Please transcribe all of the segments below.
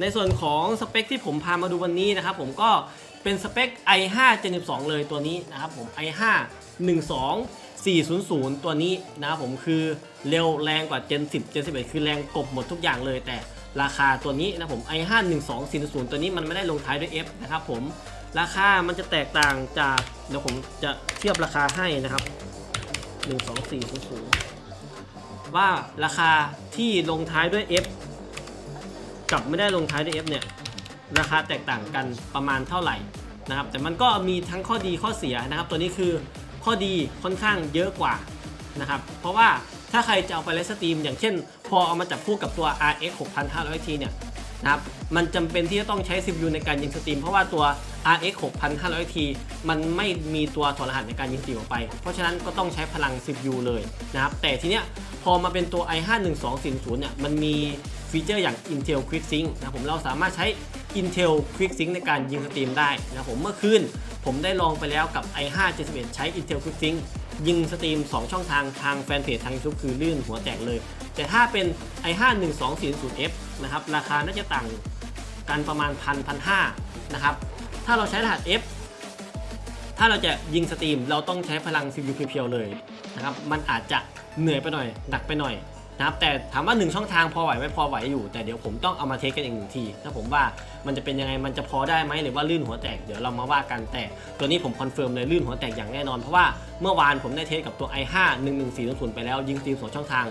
ในส่วนของสเปคที่ผมพามาดูวันนี้นะครับผมก็เป็นสเปค i5 Gen 12เลยตัวนี้นะครับผม i5 12400 ตัวนี้นะครับผมคือเร็วแรงกว่า Gen 10 Gen 11 คือแรงกบหมดทุกอย่างเลยแต่ราคาตัวนี้นะผม i5 12400 ตัวนี้มันไม่ได้ลงท้ายด้วย F นะครับผมราคามันจะแตกต่างจากเดี๋ยวผมจะเทียบราคาให้นะครับ 12400 ว่าราคาที่ลงท้ายด้วย F กับไม่ได้ลงท้ายด้วย F เนี่ยราคาแตกต่างกันประมาณเท่าไหร่นะครับ แต่มันก็มีทั้งข้อดีข้อเสียนะครับ ตัวนี้คือข้อดีค่อนข้างเยอะกว่านะครับ เพราะว่าถ้าใครจะเอาไปไลฟ์สตรีม อย่างเช่น พอเอามาจับคู่กับตัว RX 6500 T เนี่ยนะครับ มันจำเป็นที่จะต้องใช้ CPU ในการยิงสตรีม เพราะว่าตัว RX 6500 T มันไม่มีตัวถอดรหัสในการยิงสตรีมออกไป เพราะฉะนั้นก็ต้องใช้พลัง CPU เลยนะครับ แต่ทีเนี้ยพอมาเป็นตัว i5 1240เนี่ย มันมี ฟีเจอร์อย่าง Intel Quick Sync นะผมเราสามารถใช้ Intel Quick Sync ในการยิงสตรีมได้นะผมเมื่อคืนผมได้ลองไปแล้วกับ i5 71ใช้ Intel Quick Sync ยิงสตรีม 2 ช่องทางทางแฟนเพจทาง YouTube คือลื่นหัวแตกเลย แต่ถ้าเป็น i5 1240F นะครับราคาน่าจะต่างกันประมาณ1 0 0 1,500นะครับถ้าเราใช้รหัส F ถ้าเราจะยิงสตรีม เราต้องใช้พลัง CPU เพียวๆเลยนะครับมันอาจจะเหนื่อยไปหน่อยหนักไปหน่อย นะครับแต่ถามว่า 1 ช่องทางพอไหวไหมพอไหวอยู่ แต่เดี๋ยวผมต้องเอามาเทสกันอีกหนึ่งทีถ้าผมว่ามันจะเป็นยังไงมันจะพอได้ไหมหรือว่าลื่นหัวแตกเดี๋ยวเรามาว่ากันแต่ ตัวนี้ผมคอนเฟิร์มเลยลื่นหัวแตกอย่างแน่นอน เพราะว่าเมื่อวานผมได้เทสกับตัว i5 11400ไปแล้วยิงสตรีมสองช่องทาง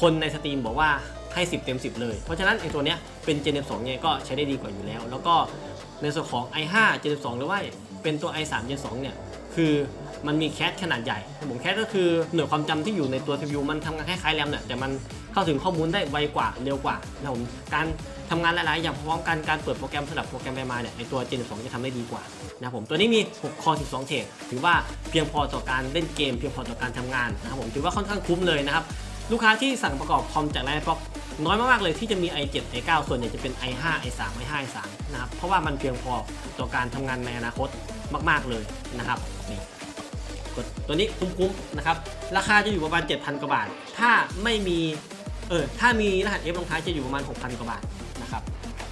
คนในสตรีมบอกว่าให้ 10 เต็ม 10 เลย เพราะฉะนั้นไอ้ตัวเนี้ยเป็น Gen 2เนี่ยก็ใช้ได้ดีกว่าอยู่แล้ว แล้วก็ในส่วนของ i5 Gen 2หรือว่าเป็นตัว i3 Gen 2เนี่ย คือมันมีแคชขนาดใหญ่ผมแคชก็คือหน่วยความจำที่อยู่ในตัว CPU มันทำงานคล้ายๆแรมเนี่ยแต่มันเข้าถึงข้อมูลได้ไวกว่าเร็วกว่านะผมการทำงานหลายๆอย่างพร้อมกันการเปิดโปรแกรมสลับโปรแกรมไปมาเนี่ยไอตัว Gen 2จะทำได้ดีกว่านะผมตัวนี้มี 6 คอ 12 เทรดถือว่าเพียงพอต่อการเล่นเกม เพียงพอต่อการทำงานนะครับผมถือว่าค่อนข้างคุ้มเลยนะครับลูกค้าที่สั่งประกอบคอมจากไลน์บ็อกน้อยมาก ๆ เลยที่จะมี i7 i9 ส่วนใหญ่จะเป็น i5 i3 i5 i3 นะครับเพราะว่ามันเพียงพอต่อการทำงานในอนาคต มาก ๆเลยนะครับนี่กดตัวนี้คุ้มๆนะครับราคาจะอยู่ประมาณ 7,000 กว่าบาท ถ้าไม่มีเออถ้ามีรหัส F ลงท้ายจะอยู่ประมาณ 6,000 กว่าบาทนะครับ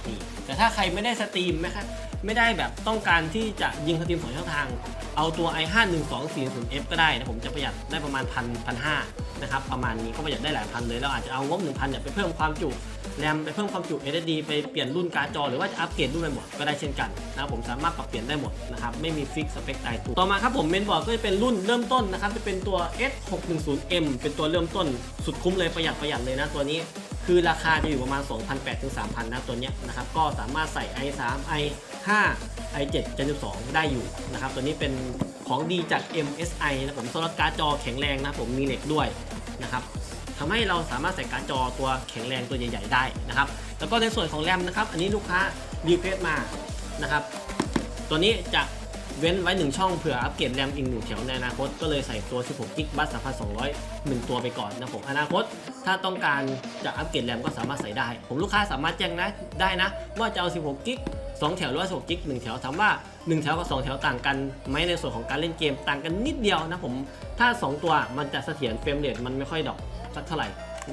นี่แต่ถ้าใครไม่ได้สตรีมไหมครับไม่ได้แบบต้องการที่จะยิงสตรีมสองช่องทาง เอาตัว i5 1240F ก็ได้นะผมจะประหยัดได้ประมาณพันพันห้านะครับประมาณนี้ก็ประหยัดได้หลายพันเลยเราอาจจะเอางบ1,000เนี่ยไปเพิ่มความจุ แรมไปเพิ่มความจุ SSD ไปเปลี่ยนรุ่นการ์ดจอหรือว่าจะอัปเกรดรุ่นใหม่หมดก็ได้เช่นกันนะครับผมสามารถปรับเปลี่ยนได้หมดนะครับไม่มีฟิกสเปคตายตัวต่อมาครับผมเมนบอร์ดก็จะเป็นรุ่นเริ่มต้นนะครับจะเป็นตัว S610M เป็นตัวเริ่มต้นสุดคุ้มเลยประหยัดประหยัดเลยนะตัวนี้คือราคาจะอยู่ประมาณ 2,800ถึง3,000 นะตัวเนี้ยนะครับ ก็สามารถใส่ i3 i5 i7 Gen 12 ได้อยู่นะครับ ตัวนี้เป็นของดีจาก MSI นะผมสล็อตการ์ดจอแข็งแรงนะผมมีเหล็กด้วยนะครับ ทำให้เราสามารถใส่การ์ดจอตัวแข็งแรงตัวใหญ่ ๆ ได้นะครับ แล้วก็ในส่วนของแรมนะครับ อันนี้ลูกค้ารีเควสมานะครับ ตัวนี้จะเว้นไว้ 1 ช่องเผื่ออัปเกรดแรมอีกหนึ่งแถวในอนาคต ก็เลยใส่ตัว 16กิกบัส3200 1 ตัวไปก่อนนะผมอนาคต ถ้าต้องการจะอัปเกรดแรมก็สามารถใส่ได้ ผมลูกค้าสามารถแจ้งนะได้นะ ว่าจะเอา 16กิก2แถวหรือว่า16กิก1แถวถามว่า 1 แถวกับ 2 แถวต่างกันไหมในส่วนของการเล่นเกมต่างกันนิดเดียวนะผมถ้า 2 ตัวมันจะเสถียรเฟรมเรทมันไม่ค่อยดรอป สักเท่าไหร่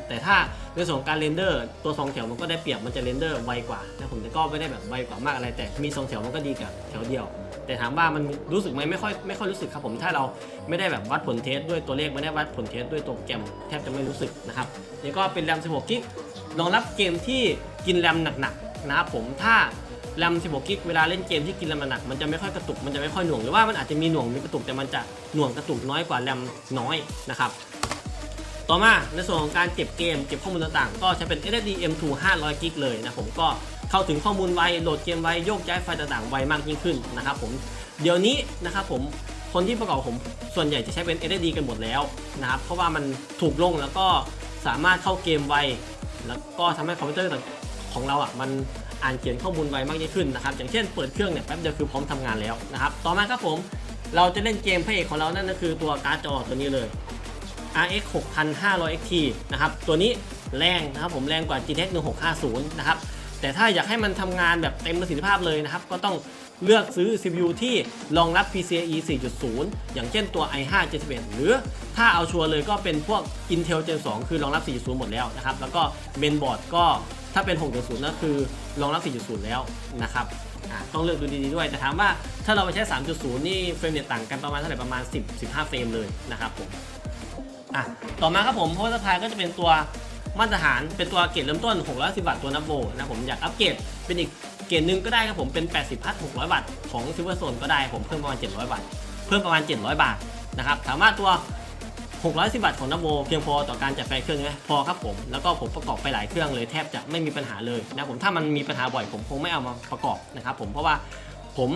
แต่ถ้าในส่วนของการเรนเดอร์ตัว2แถวมันก็ได้เปรียบมันจะเรนเดอร์ไวกว่านะผมแต่ก็ไม่ได้แบบไวกว่ามากอะไร แต่มี2แถวมันก็ดีกว่าแถวเดียว แต่ถามว่ามันรู้สึกไหมไม่ค่อยไม่ค่อยรู้สึกครับผมถ้าเราไม่ได้แบบวัดผลเทสด้วยตัวเลขไม่ได้วัดผลเทสด้วยตัวแกรมแทบจะไม่รู้สึกนะครับนี่ก็เป็นแรม 16 กิกรองรับเกมที่กินแรมหนักๆนะครับผมถ้าแรม 16 กิก เวลาเล่นเกมที่กินแรมหนัก มันจะไม่ค่อยกระตุก มันจะไม่ค่อยหน่วง หรือว่ามันอาจจะมีหน่วง มีกระตุก แต่มันจะหน่วงกระตุกน้อยกว่าแรมน้อยนะครับ ต่อมาในส่วนของการเก็บเกมเก็บข้อมูลต่างๆ ก็ใช้เป็น SSD M2 500กิกเลยนะผมก็เข้าถึงข้อมูลไวโหลดเกมไวโยกย้ายไฟล์ต่างๆไวมากยิ่งขึ้นนะครับผมเดี๋ยวนี้นะครับผมคนที่ประกอบผมส่วนใหญ่จะใช้เป็น SSD กันหมดแล้วนะครับเพราะว่ามันถูกลงแล้วก็สามารถเข้าเกมไวแล้วก็ทำให้คอมพิวเตอร์ของเราอะมันอ่านเขียนข้อมูลไวมากยิ่งขึ้นนะครับอย่างเช่นเปิดเครื่องเนี่ยแป๊บเดียวคือพร้อมทำงานแล้วนะครับต่อมาครับผมเราจะเล่นเกมพระเอกของเรานั่นก็คือตัวการ์ดจอตัวนี้เลย RX 6500 XT นะครับ ตัวนี้แรงนะครับผมแรงกว่า GTX 1650 นะครับ แต่ถ้าอยากให้มันทำงานแบบเต็มประสิทธิภาพเลยนะครับ ก็ต้องเลือกซื้อ CPU ที่รองรับ PCIe 4.0 อย่างเช่นตัว i5 71หรือถ้าเอาชัวร์เลยก็เป็นพวก Intel Gen 2 คือรองรับ 4.0 หมดแล้วนะครับ แล้วก็เมนบอร์ดก็ถ้าเป็น 6.0 ก็คือรองรับ 4.0 แล้วนะครับต้องเลือกดูดีๆด้วย แต่ถามว่าถ้าเราไปใช้ 3.0 นี่เฟรมเรทต่างกันประมาณเท่าไหร่ประมาณ 10 15 เฟรมเลยนะครับผม อะต่อมาครับผม power supply ก็จะเป็นตัวมาตรฐานเป็นตัวเกรดเริ่มต้น610วัตต์ตัวนับโวนะผมอยากอัปเกรดเป็นอีกเกรดหนึ่งก็ได้ครับผมเป็น 80พัท600วัตต์ของ Silverstone ก็ได้ผมเพิ่มประมาณ 700วัตต์เพิ่มประมาณ 700 บาทนะครับถามว่าตัว 610 บาทของนับโวเพียงพอต่อการจัดไฟเครื่องไหมพอครับผมแล้วก็ผมประกอบไปหลายเครื่องเลยแทบจะไม่มีปัญหาเลยนะผมถ้ามันมีปัญหาบ่อยผมคงไม่เอามาประกอบนะครับผมเพราะว่าผม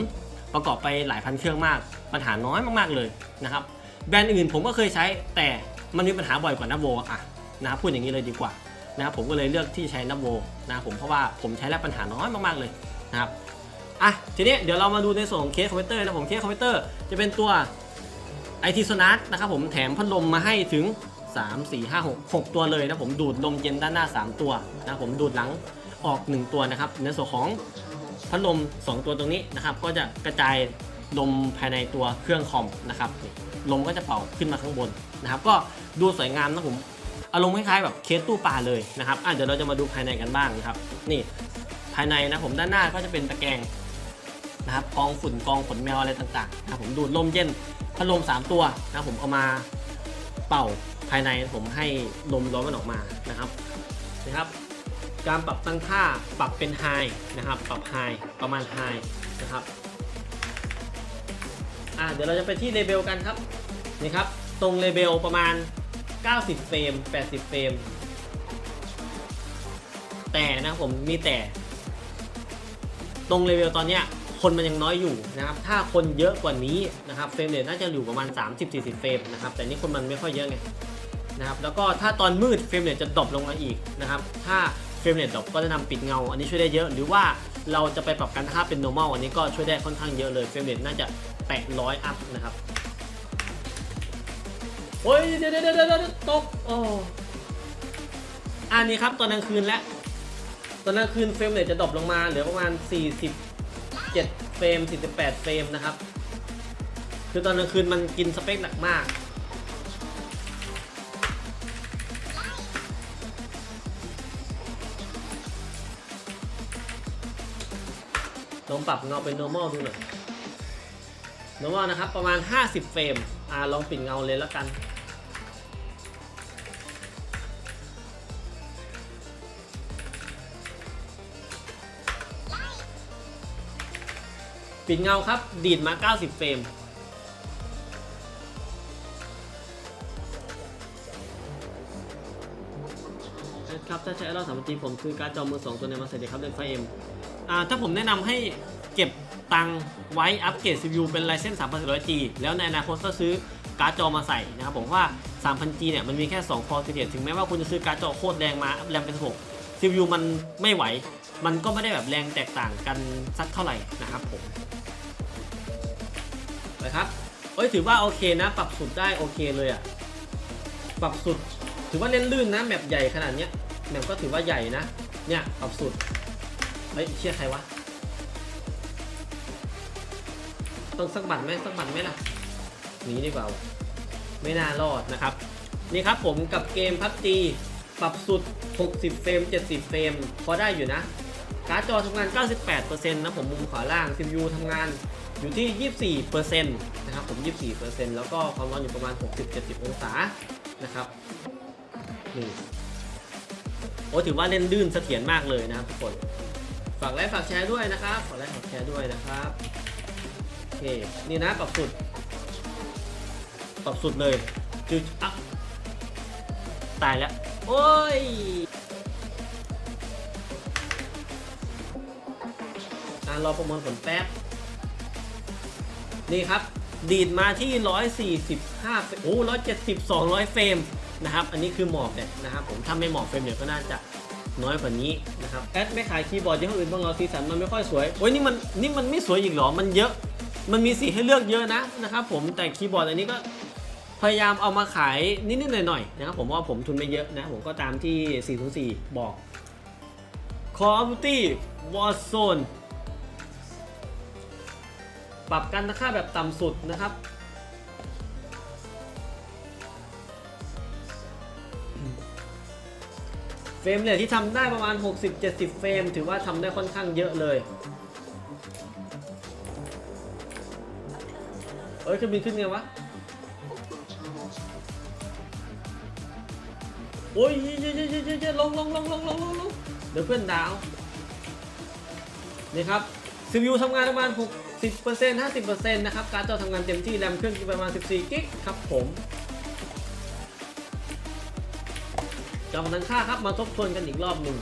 ประกอบไปหลายพันเครื่องมากปัญหาน้อยมากๆเลยนะครับแบรนด์อื่นผมก็เคยใช้แต่ มันมีปัญหาบ่อยกว่านับโวอะนะครับพูดอย่างนี้เลยดีกว่านะครับผมก็เลยเลือกที่ใช้นับโวนะครับผมเพราะว่าผมใช้แล้วปัญหาน้อยมากๆเลยนะครับอะทีนี้เดี๋ยวเรามาดูในส่วนของเคสคอมพิวเตอร์นะผมเคสคอมพิวเตอร์จะเป็นตัวไอทีโซนัสนะครับผมแถมพัดลมมาให้ถึง 3 4 5 6 6 ตัวเลยนะผมดูดลมเย็นด้านหน้า 3 ตัวนะผมดูดหลังออก 1 ตัวนะครับในส่วนของพัดลม 2 ตัวตรงนี้นะครับก็จะกระจายลมภายในตัวเครื่องคอมนะครับ ลมก็จะเป่าขึ้นมาข้างบนนะครับ ก็ดูสวยงามนะผมอารมณ์คล้ายๆแบบเคสตู้ปลาเลยนะครับอะเดี๋ยวเราจะมาดูภายในกันบ้างนะครับ นี่ภายในนะผมด้านหน้าก็จะเป็นตะแกรงนะครับกองฝุ่นกองขนแมวอะไรต่างๆนะผมดูดลมเย็นพัดลม3 ตัวนะผมเอามาเป่าภายในผมให้ลมร้อนมันออกมานะครับนะครับ การปรับตั้งค่าปรับเป็นไฮนะครับ ปรับไฮประมาณไฮนะครับ อ่าเดี๋ยวเราจะไปที่เลเบลกันครับนี่ครับ ตรงเลเบลประมาณ 90 เฟรม 80 เฟรม แต่นะผมมีแต่ ตรงเลเวลตอนเนี้ยคนมันยังน้อยอยู่นะครับ ถ้าคนเยอะกว่านี้นะครับเฟรมเรทน่าจะอยู่ประมาณ 30-40 เฟรมนะครับ แต่นี่คนมันไม่ค่อยเยอะไงนะครับ แล้วก็ถ้าตอนมืดเฟรมเรทจะดรอปลงมาอีกนะครับ ถ้าเฟรมเรทดรอปก็จะนำปิดเงา อันนี้ช่วยได้เยอะ หรือว่าเราจะไปปรับการค่าเป็น normal อันนี้ก็ช่วยได้ค่อนข้างเยอะเลยเฟรมเรทน่าจะ แตะร้อยอัพนะครับโอ้ยเดี๋ยวเดี๋ยวเดี๋ยวตกโอ้อันนี้ครับตอนกลางคืนแล้วตอนกลางคืนเฟรมเรทจะดรอปลงมาเหลือประมาณ 47 เฟรม 48 เฟรมนะครับ คือตอนกลางคืนมันกินสเปคหนักมากลองปรับเงาเป็น normal ดูหน่อย normal นะครับประมาณ 50 เฟรมอ่าลองปิดเงาเลยแล้วกัน ปิดเงาครับดีดมา 90 เฟรมครับถ้าใช้เราสามจีผมซื้อการจอมือสองตัวในมาใส่เด็กครับเล่นไฟเอ็มอ่าถ้าผมแนะนำให้ เก็บตังไว้อัปเกรด CPU เป็น Ryzen 3400G แล้วในอนาคตก็ซื้อการ์ดจอมาใส่นะครับผมว่า 3000G เนี่ยมันมีแค่2 core 11ถึงแม้ว่าคุณจะซื้อการ์ดจอโคตรแรงมาแรมเป็น6 CPU มันไม่ไหว มันก็ไม่ได้แบบแรงแตกต่างกันสักเท่าไหร่นะครับผมนะครับเอ้ยถือว่าโอเคนะ ปรับสุดได้โอเคเลยอะปรับสุด ถือว่าเล่นลื่นนะแมปใหญ่ขนาดเนี้ยแมปก็ถือว่าใหญ่นะเนี่ยปรับสุดเฮ้ยเชื่อใครวะ ต้องสักบัตรไหมสักบัตรไหมล่ะหนีดีกว่า ไม่น่ารอดนะครับ นี่ครับผมกับเกมพับจีปรับสุด 60 เฟรม 70 เฟรม พอได้อยู่นะ การ์ดจอทำงาน 98%นะผมมุมขวาล่าง CPU ทำงานอยู่ที่ 24%นะครับผม 24%แล้วก็ความร้อนอยู่ประมาณ 60-70 องศานะครับนี่โอ้ถือว่าเล่นลื่นเสถียรมากเลยนะครับทุกคน ฝากไลค์ฝากแชร์ด้วยนะครับ ฝากไลค์ฝากแชร์ด้วยนะครับ เค นี่นะปรับสุด ปรับสุดเลยจุดอะตายแล้ว โอ้ย อะรอประมวลผลแป๊บ นี่ครับ ดีดมาที่ 145 โอ้170 200 เฟรมนะครับ อันนี้คือหมอบเนี่ยนะครับผมถ้าไม่หมอบเฟรมเนี่ยก็น่าจะน้อยกว่านี้นะครับ แอดไม่ขายคีย์บอร์ดยี่ห้ออื่นบ้างเรอสีสันมันไม่ค่อยสวย โอ้ยนี่มันนี่มันไม่สวยอีกเหรอ มันเยอะ มันมีสีให้เลือกเยอะนะนะครับผมแต่คีย์บอร์ดอันนี้ก็พยายามเอามาขายนิดๆหน่อยๆนะครับผมว่าผมทุนไม่เยอะนะ ผมก็ตามที่ 404 บอก Call of Duty Warzone ปรับการตั้งค่าแบบต่ำสุดนะครับ เฟรมเนี่ยที่ทำได้ประมาณ 60-70 เฟรม ถือว่าทำได้ค่อนข้างเยอะเลย เอ้ยเครื่องบินขึ้นไงวะ โอ้ยเย้เย้เย้เย้เย้ลงลงลงลงลงลงลงเดี๋ยวเพื่อนดาว นี่ครับซีพียูทำงานประมาณ 60% 50%นะครับ การ์ดจอทำงานเต็มที่ แรมเครื่องกินประมาณ 14 กิกครับผมจอมันค่าครับ มาทบทวนกันอีกรอบหนึ่ง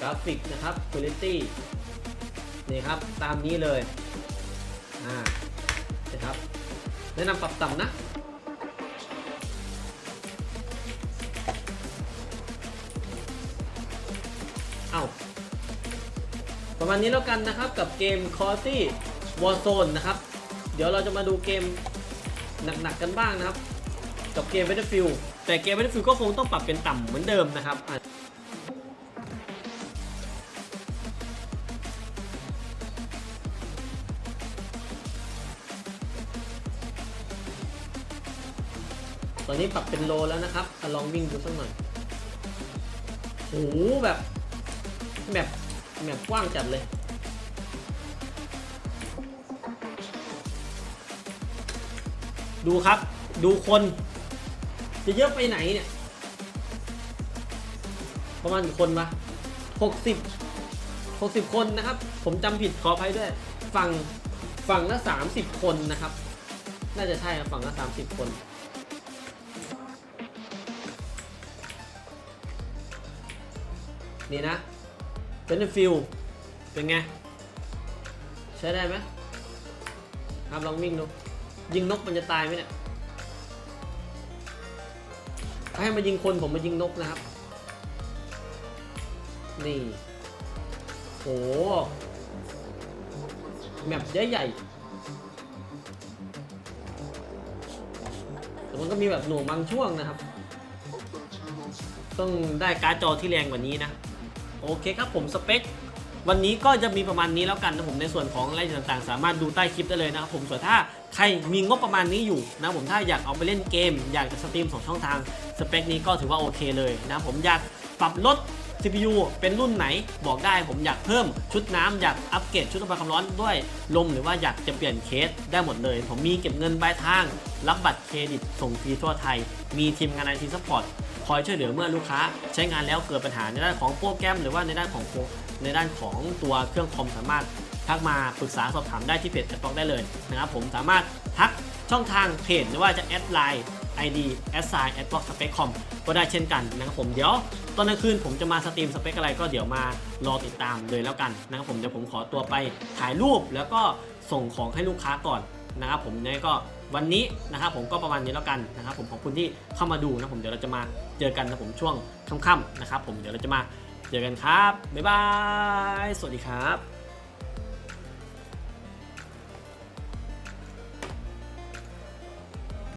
กราฟิกนะครับ Quality นี่ครับ ตามนี้เลย อ่า นะครับ แนะนำปรับต่ำนะเอาประมาณนี้แล้วกันนะครับกับเกม c o r t y Warzone นะครับ เดี๋ยวเราจะมาดูเกมหนักๆกันบ้างนะครับ กับเกม Battlefield แต่เกม Battlefield ก็คงต้องปรับเป็นต่ำเหมือนเดิมนะครับ นนี้ปรับเป็นโลแล้วนะครับลองวิ่งดูสักหน่อยโอ้โหแบบแบบแบบกว้างจัดเลย ดูครับ ดูคน จะเยอะไปไหนเนี่ย ประมาณกี่คนมาหกสิบหกสิบคนนะครับ ผมจำผิดขออภัยด้วย ฝั่งฝั่งละสามสิบคนนะครับ น่าจะใช่ครับฝั่งละสามสิบคน นี่นะเป็นฟิลเป็นไง ใช้ได้ไหมครับลองวิ่งดู ยิงนกมันจะตายไหมเนี่ยถ้าให้มายิงคนผมมายิงนกนะครับ นี่โหแมปใหญ่ๆแต่มันก็มีแบบหน่วงบางช่วงนะครับ ต้องได้การ์ดจอที่แรงกว่านี้นะ โอเคครับผมสเปค วันนี้ก็จะมีประมาณนี้แล้วกันนะผมในส่วนของรายละเอียดต่างๆ สามารถดูใต้คลิปได้เลยนะครับผมส่วนถ้าใครมีงบประมาณนี้อยู่นะผมถ้าอยากเอาไปเล่นเกม อยากจะสตรีมสองช่องทางสเปคนี้ก็ถือว่าโอเคเลยนะผมอยากปรับลด CPU เป็นรุ่นไหนบอกได้ผมอยากเพิ่มชุดน้ำอยากอัปเกรดชุดระบายความร้อนด้วยลมหรือว่าอยากจะเปลี่ยนเคสได้หมดเลย ผมมีเก็บเงินปลายทาง รับบัตรเครดิตส่งฟรีทั่วไทย มีทีมงานไอทีซัพพอร์ต คอยช่วยเหลือเมื่อลูกค้าใช้งานแล้วเกิดปัญหาในด้านของโปรแกรม หรือว่าในด้านของในด้านของตัวเครื่องคอมสามารถทักมาปรึกษาสอบถามได้ที่เพจแอดบล็อกได้เลยนะครับผมสามารถทักช่องทางเพจหรือว่าจะแอดไลน์ ID s s i a d b l o c k s p e c c o m ก็ได้เช่นกันนะครับผมเดี๋ยวตอนกลางคืนผมจะมาสตรีมสเปคอะไรก็เดี๋ยวมารอติดตามเลยแล้วกันนะครับผมเดี๋ยวผมขอตัวไปถ่ายรูปแล้วก็ส่งของให้ลูกค้าก่อนนะครับผมเนี่ยก็ วันนี้นะครับผมก็ประมาณนี้แล้วกันนะครับผมขอบคุณที่เข้ามาดูนะผมเดี๋ยวเราจะมาเจอกันนะผมช่วงค่ำๆนะครับผมเดี๋ยวเราจะมาเจอกันครับบ๊ายบายสวัสดีครับ